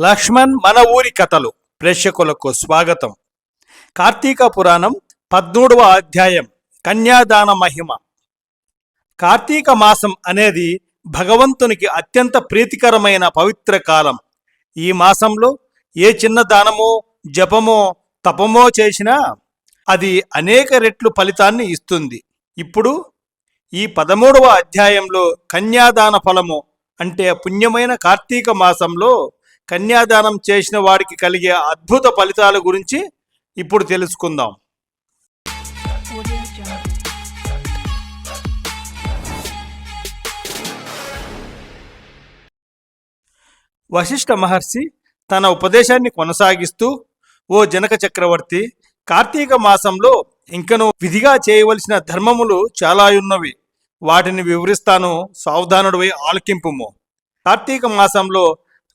లక్ష్మణ్ మన ఊరి కథలు. ప్రేక్షకులకు స్వాగతం. కార్తీక పురాణం పద్మూడవ అధ్యాయం. కన్యాదాన మహిమ. కార్తీక మాసం అనేది భగవంతునికి అత్యంత ప్రీతికరమైన పవిత్ర కాలం. ఈ మాసంలో ఏ చిన్న దానమో జపమో తపమో చేసినా అది అనేక రెట్లు ఫలితాన్ని ఇస్తుంది. ఇప్పుడు ఈ పదమూడవ అధ్యాయంలో కన్యాదాన ఫలము అంటే పుణ్యమైన కార్తీక మాసంలో కన్యాదానం చేసిన వాడికి కలిగే అద్భుత ఫలితాల గురించి ఇప్పుడు తెలుసుకుందాం. వశిష్ఠ మహర్షి తన ఉపదేశాన్ని కొనసాగిస్తూ ఓ జనక చక్రవర్తి కార్తీక మాసంలో ఇంకను విధిగా చేయవలసిన ధర్మములు చాలా ఉన్నవి వాటిని వివరిస్తాను సావధానుడివై ఆలకింపుము. కార్తీక మాసంలో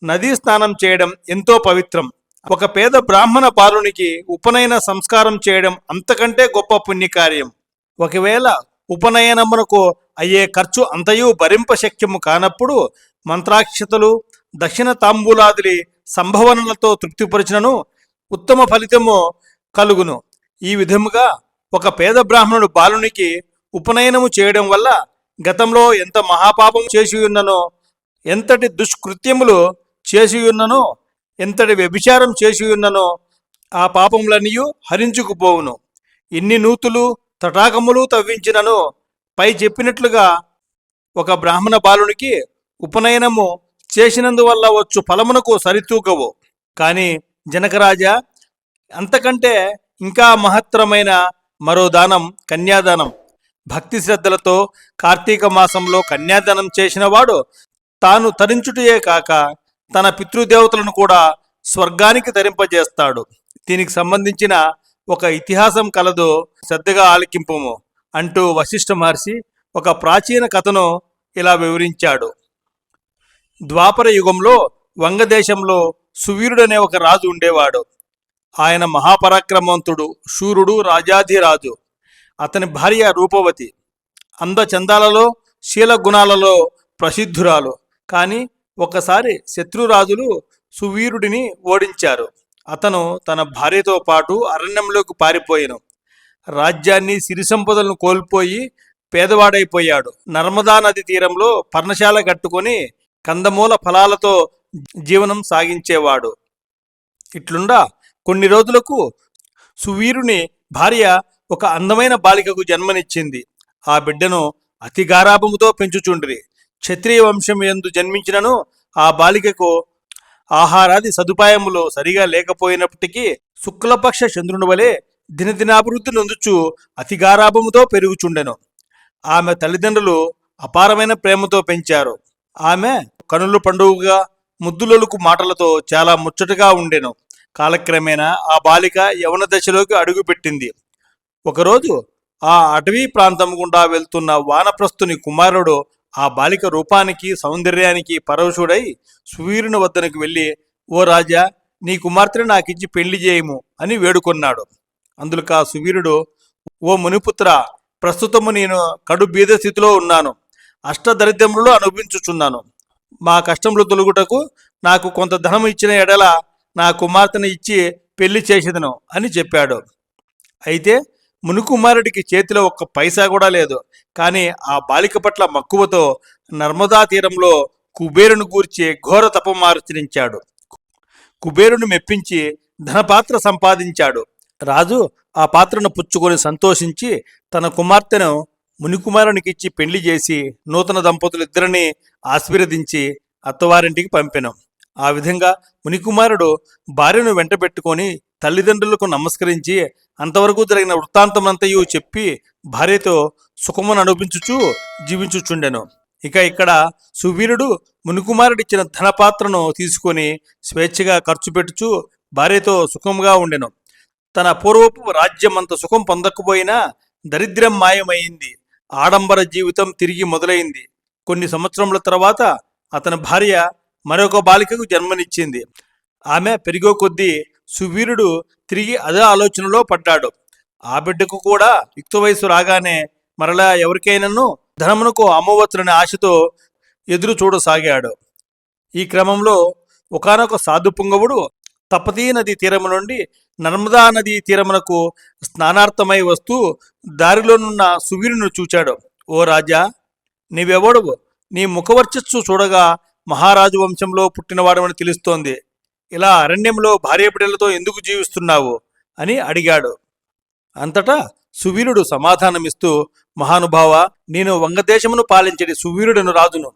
నదీ స్నానం చేయడం ఎంతో పవిత్రం. ఒక పేద బ్రాహ్మణ బాలునికి ఉపనయన సంస్కారం చేయడం అంతకంటే గొప్ప పుణ్యకార్యం. ఒకవేళ ఉపనయనమునకు అయ్యే ఖర్చు అంతయు భరింప శక్యము కానప్పుడు మంత్రాక్షతలు దక్షిణ తాంబూలాదిలి సంభవనలతో తృప్తిపరిచినను ఉత్తమ ఫలితము కలుగును. ఈ విధముగా ఒక పేద బ్రాహ్మణుడు బాలునికి ఉపనయనము చేయడం వల్ల గతంలో ఎంత మహాపాపం చేసి ఉన్ననో ఎంతటి దుష్కృత్యములు చేసియున్నను ఎంతటి వ్యభిచారం చేసియున్నను ఆ పాపములనియు హరించుకుపోవును. ఎన్ని నూతులు తటాకములు తవ్వించినను పై చెప్పినట్లుగా ఒక బ్రాహ్మణ బాలునికి ఉపనయనము చేసినందువల్ల వచ్చు ఫలమునకు సరితూగవు కానీ జనకరాజా అంతకంటే ఇంకా మహత్తరమైన మరో దానం కన్యాదానం. భక్తి శ్రద్ధలతో కార్తీక మాసంలో కన్యాదానం చేసినవాడు తాను తరించుటయే కాక తన పితృదేవతలను కూడా స్వర్గానికి ధరింపజేస్తాడు. దీనికి సంబంధించిన ఒక ఇతిహాసం కలదు శ్రద్ధగా ఆలకింపము అంటూ వశిష్ఠ మహర్షి ఒక ప్రాచీన కథను ఇలా వివరించాడు. ద్వాపర యుగంలో వంగదేశంలో సువీరుడనే ఒక రాజు ఉండేవాడు. ఆయన మహాపరాక్రమవంతుడు శూరుడు రాజాధిరాజు. అతని భార్య రూపవతి. అందచందాలలో శీల గుణాలలో ప్రసిద్ధురాలు. కానీ ఒకసారి శత్రురాజులు సువీరుడిని ఓడించారు. అతను తన భార్యతో పాటు అరణ్యంలోకి పారిపోయాను. రాజ్యాన్ని సిరి సంపదలను కోల్పోయి పేదవాడైపోయాడు. నర్మదా నది తీరంలో పర్ణశాల కట్టుకొని కందమూల ఫలాలతో జీవనం సాగించేవాడు. ఇట్లుండా కొన్ని రోజులకు సువీరుని భార్య ఒక అందమైన బాలికకు జన్మనిచ్చింది. ఆ బిడ్డను అతి గారాభముతో పెంచుచుండ్రి. క్షత్రియ వంశం ఎందు జన్మించినను ఆ బాలికకు ఆహారాది సదుపాయములు సరిగా లేకపోయినప్పటికీ శుక్లపక్ష చంద్రుని వలె దినదినాభివృద్ధి నొందుచు అతిగారాభముతో పెరుగుచుండెను. ఆమె తల్లిదండ్రులు అపారమైన ప్రేమతో పెంచారు. ఆమె కనుల పండుగగా ముద్దులొలుకు మాటలతో చాలా ముచ్చటగా ఉండెను. కాలక్రమేణా ఆ బాలిక యవన దశలోకి అడుగుపెట్టింది. ఒకరోజు ఆ అటవీ ప్రాంతం గుండా వెళ్తున్న వానప్రస్థుని కుమారుడు ఆ బాలిక రూపానికి సౌందర్యానికి పరవశుడై సువీరుని వద్దనకు వెళ్ళి ఓ రాజా నీ కుమార్తెను నాకిచ్చి పెళ్ళి చేయము అని వేడుకొన్నాడు. అందుకు ఆ సువీరుడు ఓ మునిపుత్ర ప్రస్తుతము నేను కడు బీద స్థితిలో ఉన్నాను. అష్టదరిద్రములు అనుభవించుచున్నాను. మా కష్టములు తొలుగుటకు నాకు కొంత ధనం ఇచ్చిన ఎడల నా కుమార్తెను ఇచ్చి పెళ్ళి చేసేదను అని చెప్పాడు. అయితే మునుకుమారుడికి చేతిలో ఒక్క పైసా కూడా లేదు. కానీ ఆ బాలిక పట్ల మక్కువతో నర్మదా తీరంలో కుబేరుని గూర్చి ఘోర తపమార్చరించాడు కుబేరుని మెప్పించి ధనపాత్ర సంపాదించాడు. రాజు ఆ పాత్రను పుచ్చుకొని సంతోషించి తన కుమార్తెను మునికుమారునికిచ్చి పెళ్ళి చేసి నూతన దంపతులు ఇద్దరిని ఆశీర్వదించి అత్తవారింటికి పంపెను. ఆ విధంగా మునికుమారుడు భార్యను వెంటబెట్టుకొని తల్లిదండ్రులకు నమస్కరించి అంతవరకు జరిగిన వృత్తాంతమంతయు చెప్పి భార్యతో సుఖమును అనుభవించుచు జీవించుచుండెను. ఇక ఇక్కడ సువీరుడు మునికుమారుడిచ్చిన ధనపాత్రను తీసుకొని స్వేచ్ఛగా ఖర్చు పెట్టుచు భార్యతో సుఖముగా ఉండెను. తన పూర్వపు రాజ్యం అంత సుఖం పొందకపోయినా దరిద్రం మాయమైంది. ఆడంబర జీవితం తిరిగి మొదలైంది. కొన్ని సంవత్సరముల తర్వాత అతని భార్య మరొక బాలికకు జన్మనిచ్చింది. ఆమె పెరిగో కొద్దీ సువీరుడు తిరిగి అదే ఆలోచనలో పడ్డాడు. ఆ బిడ్డకు కూడా యుక్త వయసు రాగానే మరలా ఎవరికైనాను ధనమునకు అమ్మవచ్చుననే ఆశతో ఎదురు చూడసాగాడు. ఈ క్రమంలో ఒకనొక సాధు పుంగవుడు తపతీ నది తీరము నుండి నర్మదా నదీ తీరమునకు స్నానార్థమై వస్తూ దారిలోనున్న సువీరుని చూచాడు. ఓ రాజా నీవెవడువు? నీ ముఖవర్చస్సు చూడగా మహారాజు వంశంలో పుట్టినవాడమని తెలుస్తోంది. ఇలా అరణ్యంలో భార్య బిడ్డలతో ఎందుకు జీవిస్తున్నావు? అని అడిగాడు. అంతటా సువీరుడు సమాధానమిస్తూ మహానుభావ నేను వంగదేశమును పాలించడి సువీరుడను రాజును.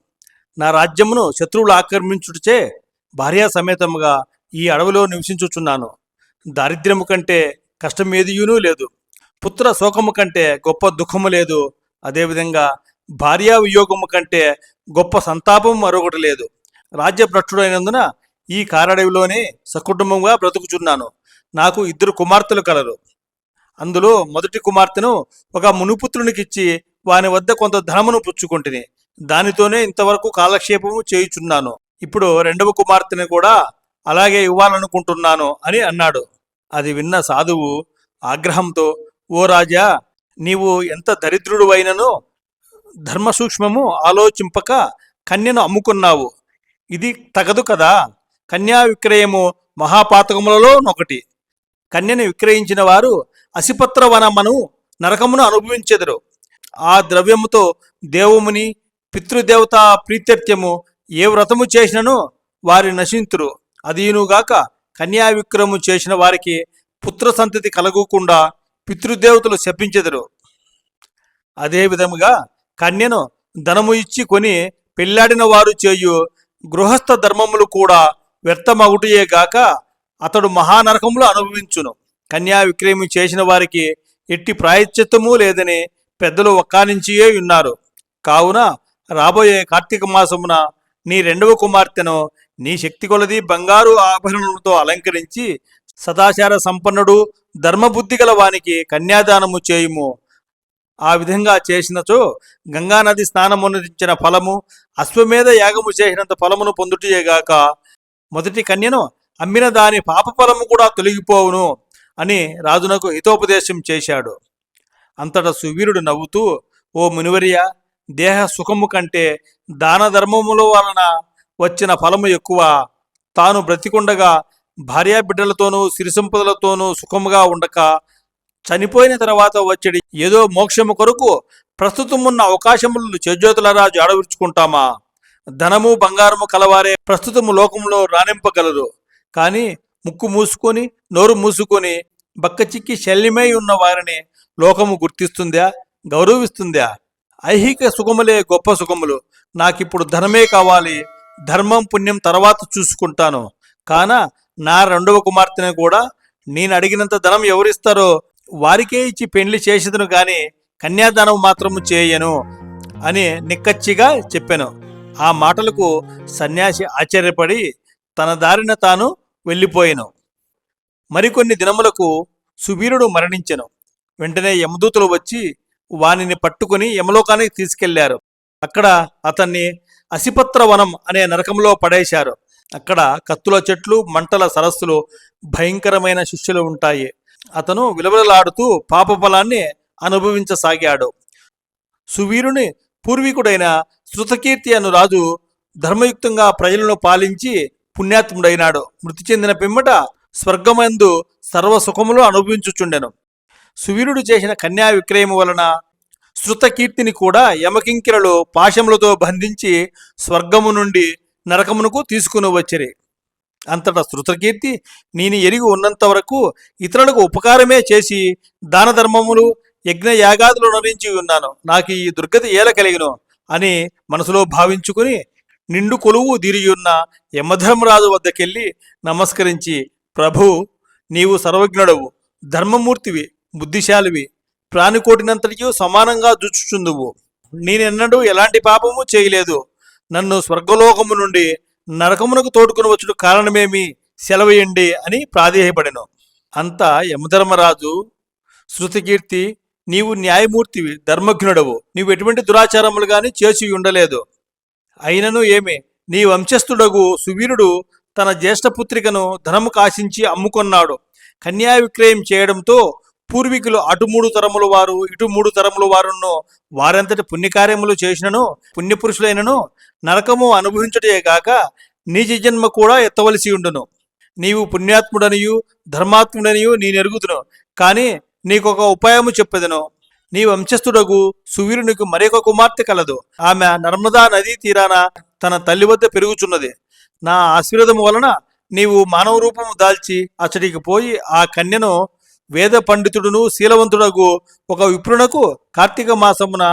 నా రాజ్యమును శత్రువులు ఆక్రమించుటచే భార్యా సమేతముగా ఈ అడవిలో నివసించుచున్నాను. దారిద్ర్యము కంటే కష్టమేదియునూ లేదు. పుత్ర శోకము కంటే గొప్ప దుఃఖము లేదు. అదేవిధంగా భార్యా వియోగము కంటే గొప్ప సంతాపం మరొకటి లేదు. రాజ్యభ్రష్టుడైనందున ఈ కారడవిలోనే సకుటుంబంగా బ్రతుకుచున్నాను. నాకు ఇద్దరు కుమార్తెలు కలరు. అందులో మొదటి కుమార్తెను ఒక మునిపుత్రునికిచ్చి వాని వద్ద కొంత ధనమును పుచ్చుకుంటుని. దానితోనే ఇంతవరకు కాలక్షేపము చేయుచున్నాను. ఇప్పుడు రెండవ కుమార్తెని కూడా అలాగే ఇవ్వాలనుకుంటున్నాను అని అన్నాడు. అది విన్న సాధువు ఆగ్రహంతో ఓ రాజా నీవు ఎంత దరిద్రుడు అయిననో ధర్మ సూక్ష్మము ఆలోచింపక కన్యను అమ్ముకున్నావు. ఇది తగదు కదా? కన్యా విక్రయము మహాపాతకములలో ఒకటి. కన్యను విక్రయించిన వారు అసిపత్ర వనమను నరకమును అనుభవించెదరు. ఆ ద్రవ్యముతో దేవుముని పితృదేవత ప్రీత్యర్థ్యము ఏ వ్రతము చేసినను వారి నశింతురు. అదీనుగాక కన్యా విక్రము చేసిన వారికి పుత్ర సంతతి కలగకుండా పితృదేవతలు శపించెదరు. అదే విధముగా కన్యను ధనము ఇచ్చి కొని పెళ్ళాడిన వారు చేయు గృహస్థ ధర్మములు కూడా వ్యర్థమగుటయే గాక అతడు మహానరకములు అనుభవించును. కన్యా విక్రయము చేసిన వారికి ఎట్టి ప్రాయశ్చిత్తము లేదని పెద్దలు ఒక్కానించియే ఉన్నారు కావున రాబోయే కార్తీక మాసమున నీ రెండవ కుమార్తెను నీ శక్తి కొలది బంగారు ఆభరణములతో అలంకరించి సదాచార సంపన్నుడు ధర్మబుద్ధి గల వానికి కన్యాదానము చేయుము. ఆ విధంగా చేసినచో గంగానది స్నానమునరించిన ఫలము అశ్వమేధ యాగము చేసినంత ఫలమును పొందుటయేగాక మొదటి కన్యను అమ్మిన దాని పాప ఫలము కూడా తొలగిపోవును అని రాజునకు హితోపదేశం చేశాడు. అంతటా సువీరుడు నవ్వుతూ ఓ మునివర్య దేహ సుఖము కంటే దాన ధర్మముల వలన వచ్చిన ఫలము ఎక్కువ. తాను బ్రతికుండగా భార్యా బిడ్డలతోనూ సిరి సంపదలతోనూ సుఖముగా ఉండక చనిపోయిన తర్వాత వచ్చేది ఏదో మోక్షము కొరకు ప్రస్తుతమున్న అవకాశములను చేజోతులరా జాడవిరుచుకుంటామా ధనము బంగారము కలవారే ప్రస్తుతము లోకంలో రాణింపగలరు. కానీ ముక్కు మూసుకొని నోరు మూసుకొని బక్కచిక్కి శల్యమై ఉన్న వారిని లోకము గుర్తిస్తుందా? గౌరవిస్తుందా? ఐహిక సుఖములే గొప్ప సుఖములు. నాకిప్పుడు ధనమే కావాలి. ధర్మం పుణ్యం తర్వాత చూసుకుంటాను. కాన నా రెండవ కుమార్తెను కూడా నేను అడిగినంత ధనం ఎవరిస్తారో వారికే ఇచ్చి పెళ్ళి చేసేదను కానీ కన్యాదానం మాత్రము చేయను అని నిక్కచ్చిగా చెప్పాను. ఆ మాటలకు సన్యాసి ఆశ్చర్యపడి తన దారిన తాను వెళ్ళిపోయాను. మరికొన్ని దినములకు సువీరుడు మరణించెను. వెంటనే యమదూతలు వచ్చి వానిని పట్టుకుని యమలోకానికి తీసుకెళ్ళారు. అక్కడ అతన్ని అసిపత్ర వనం అనే నరకంలో పడేశారు. అక్కడ కత్తుల చెట్లు మంటల సరస్సులు భయంకరమైన శిష్యులు ఉంటాయి. అతను విలవిలలాడుతూ పాపఫలాన్ని అనుభవించసాగాడు. సువీరుని పూర్వీకుడైన శృతకీర్తి అను రాజు ధర్మయుక్తంగా ప్రజలను పాలించి పుణ్యాత్ముడైనాడు. మృతి చెందిన పిమ్మట స్వర్గమందు సర్వసుఖములు అనుభవించుచుండెను. సువీరుడు చేసిన కన్యా విక్రయము వలన శృతకీర్తిని కూడా యమకింకిరలు పాశములతో బంధించి స్వర్గము నుండి నరకమునకు తీసుకుని వచ్చిరి. అంతటా శృతకీర్తి నేను ఎరిగి ఉన్నంత వరకు ఇతరులకు ఉపకారమే చేసి దాన ధర్మములు యజ్ఞ యాగాదులు నరించి ఉన్నాను. నాకు ఈ దుర్గతి ఏల కలిగిను అని మనసులో భావించుకుని నిండు కొలువు దిరియున్న యమధర్మరాజు వద్దకెళ్ళి నమస్కరించి ప్రభు నీవు సర్వజ్ఞుడవు ధర్మమూర్తివి బుద్ధిశాలివి ప్రాణికోటినంతటికీ సమానంగా జుచ్చుచుందువు నేనెన్నడూ ఎలాంటి పాపము చేయలేదు. నన్ను స్వర్గలోకము నుండి నరకమునకు తోడుకుని వచ్చుడు కారణమేమి? సెలవేయండి అని ప్రాధేయపడెను. అంతా యమధర్మరాజు శృతికీర్తి నీవు న్యాయమూర్తివి ధర్మజ్ఞుడవు. నీవు ఎటువంటి దురాచారములు గాని చేసి ఉండలేదు. అయినను ఏమి? నీ వంశస్థుడగు సువీరుడు తన జ్యేష్ఠపుత్రికను ధనము కాశించి అమ్ముకొన్నాడు. కన్యా విక్రయం చేయడంతో పూర్వీకులు అటు మూడు తరముల వారు ఇటు మూడు తరముల వారును వారంతటి పుణ్యకార్యములు చేసినను పుణ్యపురుషులైనను నరకము అనుభవించుటే గాక నీచ జన్మ కూడా ఎత్తవలసి ఉండును. నీవు పుణ్యాత్ముడనియు ధర్మాత్ముడనియు నేనెరుగుదును కానీ నీకొక ఉపాయము చెప్పెదను. నీ వంశస్థుడగు సువీరునికి మరొక కుమార్తె కలదు. ఆమె నర్మదా నదీ తీరాన తన తల్లి వద్ద పెరుగుచున్నది. నా ఆశీర్వదము వలన నీవు మానవ రూపము దాల్చి అచ్చడికి పోయి ఆ కన్యను వేద పండితుడును శీలవంతుడగు ఒక విప్రునకు కార్తీక మాసమున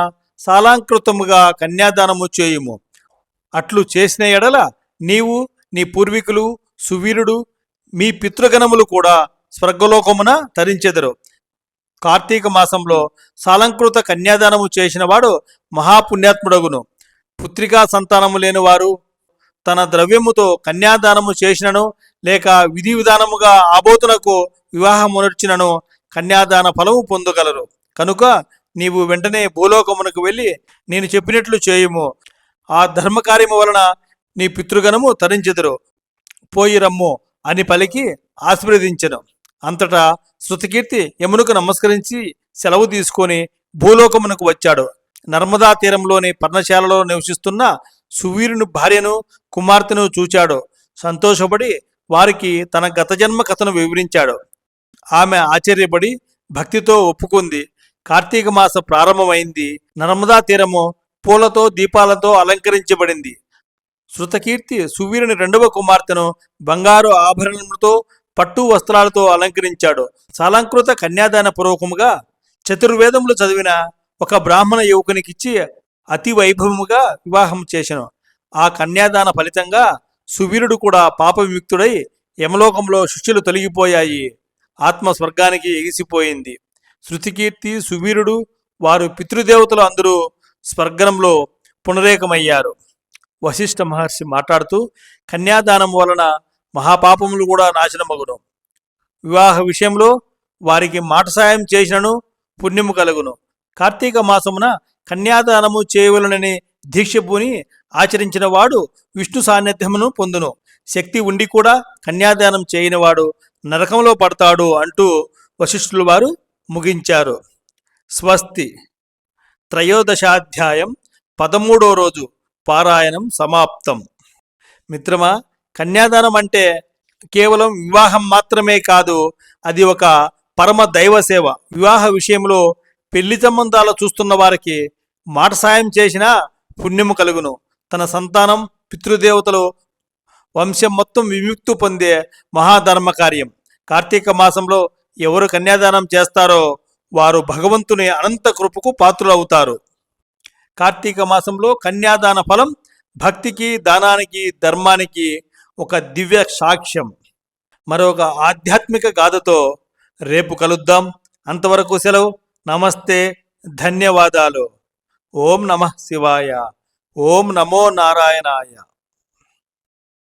సాలాంకృతముగా కన్యాదానము చేయుము. అట్లు చేసిన ఎడల నీవు నీ పూర్వీకులు సువీరుడు మీ పితృగణములు కూడా స్వర్గలోకమున తరించెదరు. కార్తీక మాసంలో సాలంకృత కన్యాదానము చేసినవాడు మహాపుణ్యాత్ముడగును. పుత్రికా సంతానము లేనివారు తన ద్రవ్యముతో కన్యాదానము చేసినను లేక విధి విధానముగా ఆబోతునకు వివాహమునర్చినను కన్యాదాన ఫలము పొందగలరు. కనుక నీవు వెంటనే భూలోకమునకు వెళ్ళి నేను చెప్పినట్లు చేయుము. ఆ ధర్మకార్యము వలన నీ పితృగణము తరించెదరు. పోయి రమ్ము అని పలికి ఆశీర్వదించెను. అంతటా శృతకీర్తి యమునకు నమస్కరించి సెలవు తీసుకొని భూలోకమునకు వచ్చాడు. నర్మదా తీరంలోని పర్ణశాలలో నివసిస్తున్న సువీరుని భార్యను కుమార్తెను చూచాడు. సంతోషపడి వారికి తన గత జన్మ కథను వివరించాడు. ఆమె ఆశ్చర్యపడి భక్తితో ఒప్పుకుంది. కార్తీక మాస ప్రారంభమైంది. నర్మదా తీరము పూలతో దీపాలతో అలంకరించబడింది. శృతకీర్తి సువీరుని రెండవ కుమార్తెను బంగారు ఆభరణములతో పట్టు వస్త్రాలతో అలంకరించాడు. సాలంకృత కన్యాదాన పూర్వకముగా చతుర్వేదములు చదివిన ఒక బ్రాహ్మణ యువకునికిచ్చి అతి వైభవముగా వివాహం చేశాను ఆ కన్యాదాన ఫలితంగా సువీరుడు కూడా పాప విముక్తుడై యమలోకంలో శిష్యులు తొలగిపోయాయి. ఆత్మ స్వర్గానికి ఎగిసిపోయింది. శృతికీర్తి సువీరుడు వారు పితృదేవతలు అందరూ స్వర్గంలో పునరేకమయ్యారు. వశిష్ఠ మహర్షి మాట్లాడుతూ కన్యాదానం వలన మహాపాపములు కూడా నాశనమగును. వివాహ విషయంలో వారికి మాట సాయం చేసినను పుణ్యము కలుగును. కార్తీక మాసమున కన్యాదానము చేయవలనని దీక్ష పూని ఆచరించిన వాడు విష్ణు సాన్నిధ్యమును పొందును. శక్తి ఉండి కూడా కన్యాదానం చేయనివాడు నరకంలో పడతాడు అంటూ వశిష్ఠులు వారు ముగించారు. స్వస్తి. త్రయోదశాధ్యాయం పదమూడో రోజు పారాయణం సమాప్తం. మిత్రమా కన్యాదానం అంటే కేవలం వివాహం మాత్రమే కాదు అది ఒక పరమ దైవ సేవ. వివాహ విషయంలో పెళ్ళి సంబంధాలు చూస్తున్న వారికి మాట సాయం చేసినా పుణ్యము కలుగును. తన సంతానం పితృదేవతలు వంశం మొత్తం విముక్తి పొందే మహాధర్మ కార్యం. కార్తీక మాసంలో ఎవరు కన్యాదానం చేస్తారో వారు భగవంతుని అనంత కృపకు పాత్రులవుతారు. కార్తీక మాసంలో కన్యాదాన ఫలం భక్తికి దానానికి ధర్మానికి ఒక దివ్య సాక్ష్యం మరొక ఆధ్యాత్మిక గాథతో రేపు కలుద్దాం. అంతవరకు సెలవు. నమస్తే. ధన్యవాదాలు. ఓం నమ శివాయ. ఓం నమో నారాయణాయ.